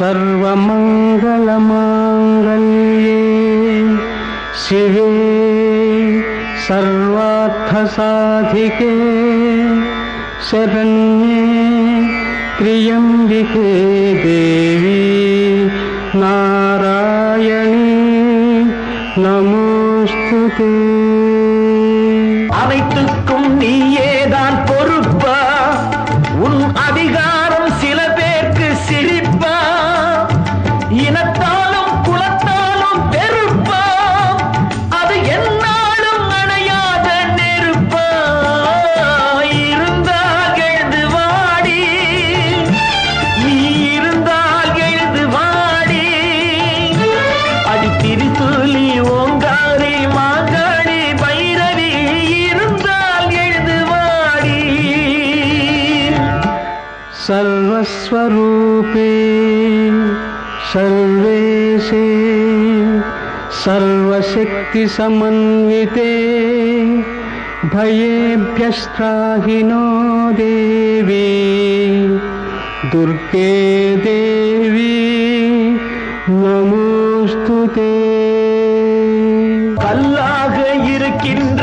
सर्वमङ्गलमाङ्गल्ये शिवे सर्वार्थसाधिके शरण्ये त्र्यम्बिके देवी நாராயணி நமோஸ்துதி அனைத்துக்கும் நீயேதான் பொறுப்பா உன் அதிகாரம் सर्वस्वरूपे सर्वेशे सर्वशक्तिसमन्विते भयेभ्यस्त्राहिनो देवी दुर्गे देवी नमोस्तुते கல்லாக இருக்கின்ற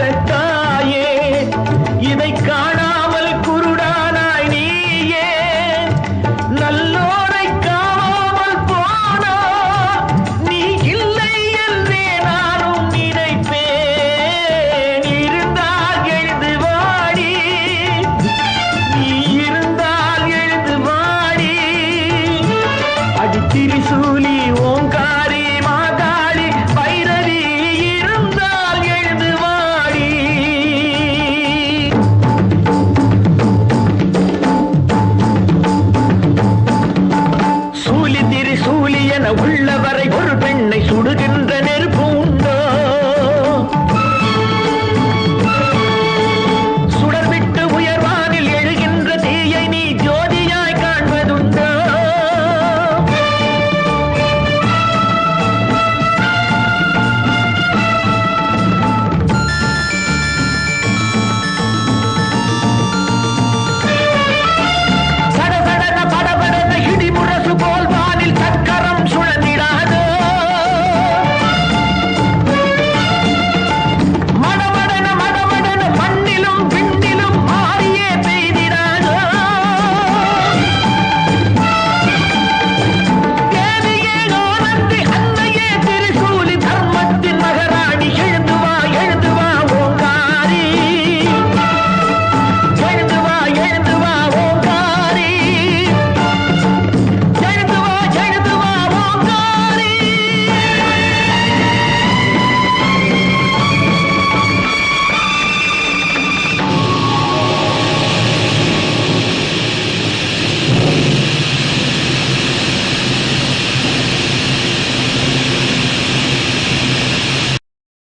திரிசூலி